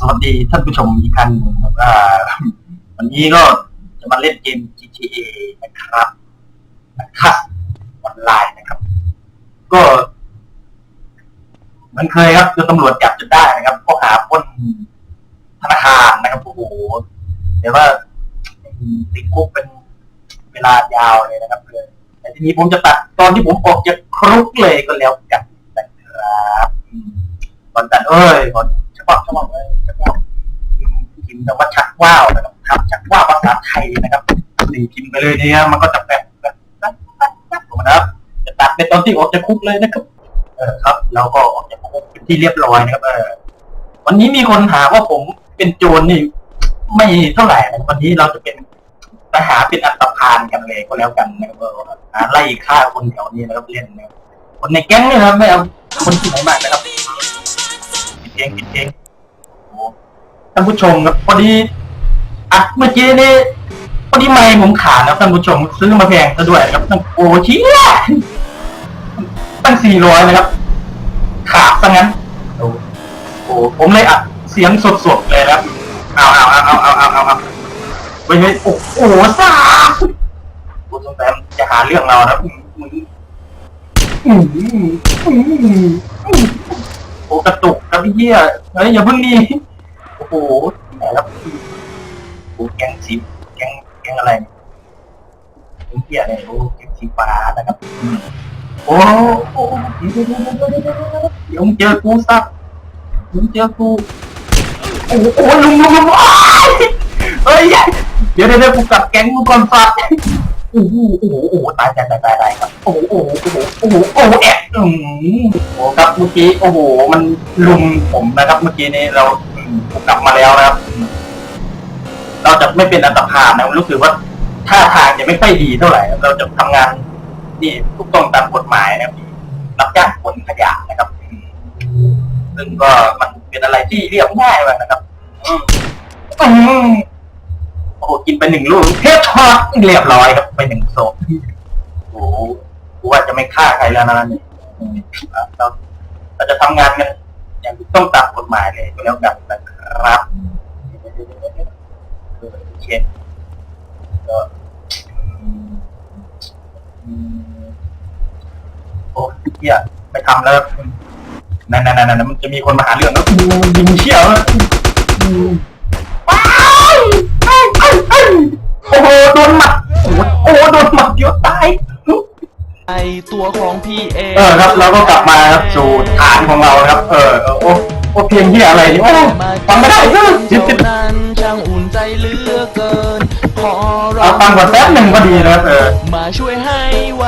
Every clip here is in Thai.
สวัสดีท่านผู้ชมอีกครั้งหนึ่งครับวันนี้ก็จะมาเล่นเกม GTA นะครับนะครับออนไลน์นะครับ ก็เหมันเคยครับคือตำรวจจับจนได้นะครับข้อหาป้นธนาคารนะครับโอ้โหแต่ว่าติดคุกเป็นเวลายาวเลยนะครับเลยแต่ทีนี้ผมจะตัดตอนที่ผมออกจากคุกเลยก็แล้วกันนะครับอืมก่อนตัดเอ้ยก่อนชักว่าวชักว่าวเอ้ย พิมพ์แต่ว่าชักว่าวนะครับครับชักว่าวภาษาไทยนะครับนี่พิมพ์ไปเลยเนี่ยมันก็จะแบบแบบแบบแบบแบบนะครับ จะตัดในตอนที่ออกจากคุกเลยนะครับ เออครับ เราก็ออกจากคุกเป็นที่เรียบร้อยนะครับ เออวันนี้มีคนหาว่าผมเป็นโจรนี่ไม่เท่าไหร่วันนี้เราจะเป็นทหารเป็นอัตภานกันเลยก็แล้วกันนะครับหาไล่ฆ่าคนแถวนี้นะครับเล่นนะครับคนในแก๊งนี่นะครับไม่เอาคนที่ไหนมากนะครับปิดเองปิดเองโอ้ ท่านผู้ชมครับพอดีอะเมื่อกี้นี่พอดีไม้ผมขาดนะท่านผู้ชมซื้อมาแพงซะด้วยครับท่านโอ้เชี่ยตั้งสี่ร้อยนะครับ ขาดซะงั้นโอ้ผมเลยอะเสียงสดๆเลยครับเอาเอาเอาเอาเอาเอาเอาไปไลยโอ้โหซ่าผมสงต้มจะหาเรื่องเรานะมึโอ้กระตุกกระเบี้ยเฮ้ยอย่าเพิ่งดี โหไหนครับโอ้แกงสีแกงแกงอะไรเนี่ยแกงเหี้ยเนี่ยโอ้แกงสีฟ้านะครับอืมโอ้โอ้เดี๋ยวเดี๋ยวเดี๋ยวเดี๋ยวเดี๋ยวเดี๋ยวมึงเจอกูซักมึงเจอกูโอ้โหโอ้โหลุงลุงลุงอ้ายเฮ้ยเดี๋ยวเดี๋ยวกูกลับแก๊งกูก่อนสัตว์โอ้โหโอ้โหโอ้โหตายตายตายตายตายครับโอ้โหโอ้โหโอ้โหโอ้โหโอ้โหแอะอืมโอ้ครับเมื่อกี้โอ้โหมันลุมผมนะครับเมื่อกี้นี้เรา กลับมาแล้วนะครับ เราจะไม่เป็นอันตรพานนะรู้สึกว่าท่าทางจะไม่ค่อยดีเท่าไหร่ เราจะทำงานนี่ถูกต้องตามกฎหมายนะครับรับจ้างขนขยะนะครับ ซึ่งก็มันเป็นอะไรที่เรียบง่ายเลยนะครับอืมอืมโอ้โหกินไปหนึ่งลูกเทปช็อตเรียบร้อยครับไปหนึ่งศพโอ้โหกูว่าจะไม่ฆ่าใครแล้วนะนี่เราเราจะทำงานกันอย่างถูกต้องตามกฎหมายเลยแล้วกันนะครับเออโอเคก็อืมอืมโอ้ เหี้ยไม่ทำแล้วนั่นนั่นนั่นมันจะมีคนมาหาเรื่องแล้วกูยิงเชี่ยวแล้วอืมว้ายอ้ายอ้ายอ้ายโอ้โหโดนหมัดโอ้โหโอ้โหโดนหมัดเดียวตายไอตัวของพี่เองเออครับเราก็กลับมาครับสู่ฐานของเราครับ เออเออโอ้โอ้เพียงที่อะไรนี่โอ้ฟังไม่ได้เออจิบจิบเท่านั้นช่างอุ่นใจเหลือเกินขอร้เอาฟังก่อนแป๊บหนึ่งก็ดีนะครับเออมาช่วยให้ไว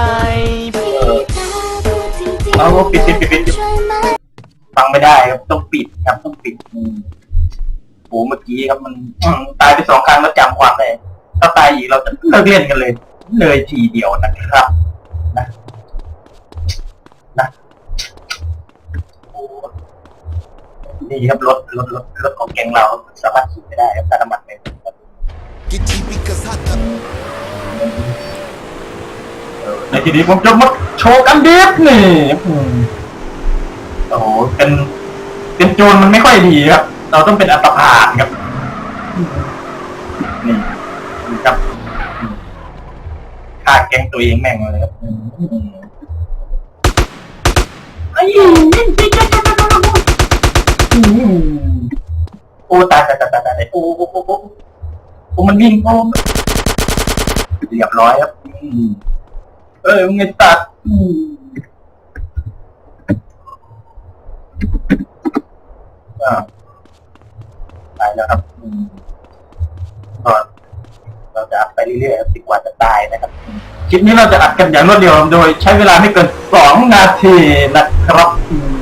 เอาปิดปิดปิดปิดฟังไม่ได้ครับต้องปิดครับต้องปิดอืมโอ้เมื่อกี้ครับมันอืมตายไปสองครั้งแล้วจำความได้ถ้าตายอีกเราจะเลิกเล่นกันเลย เลยทีเดียวนะครับ นะนะโอ้นี่ครับรถรถรถรถของแกงเราสามารถขี่ไม่ได้ครับถ้าน้ำมันไม่ Get ทีนี้ผมจะมาโชว์กันเด็กนี่อืมโอ้โหเป็นเป็นโจรมันไม่ค่อยดีครับ เราต้องเป็นอัตภานครับนี่นี่ครับฆ่าแกงตัวเองแม่งเลยครับอืมไอ้อืมโอ้ตายตายตายตายตายโอ้โอ้โอ้โอ้โอ้มันวิ่งโอ้เรียบร้อยครับอืม เอ้ยมึงไงตัดอืมอ่าตายแล้วครับอืมก็เราจะอัดไปเรื่อยๆครับดีกว่าจะตายนะครับอืมคลิปนี้เราจะอัดกันอย่างรวดเร็วโดยใช้เวลาไม่เกินสองนาทีนะครับอืม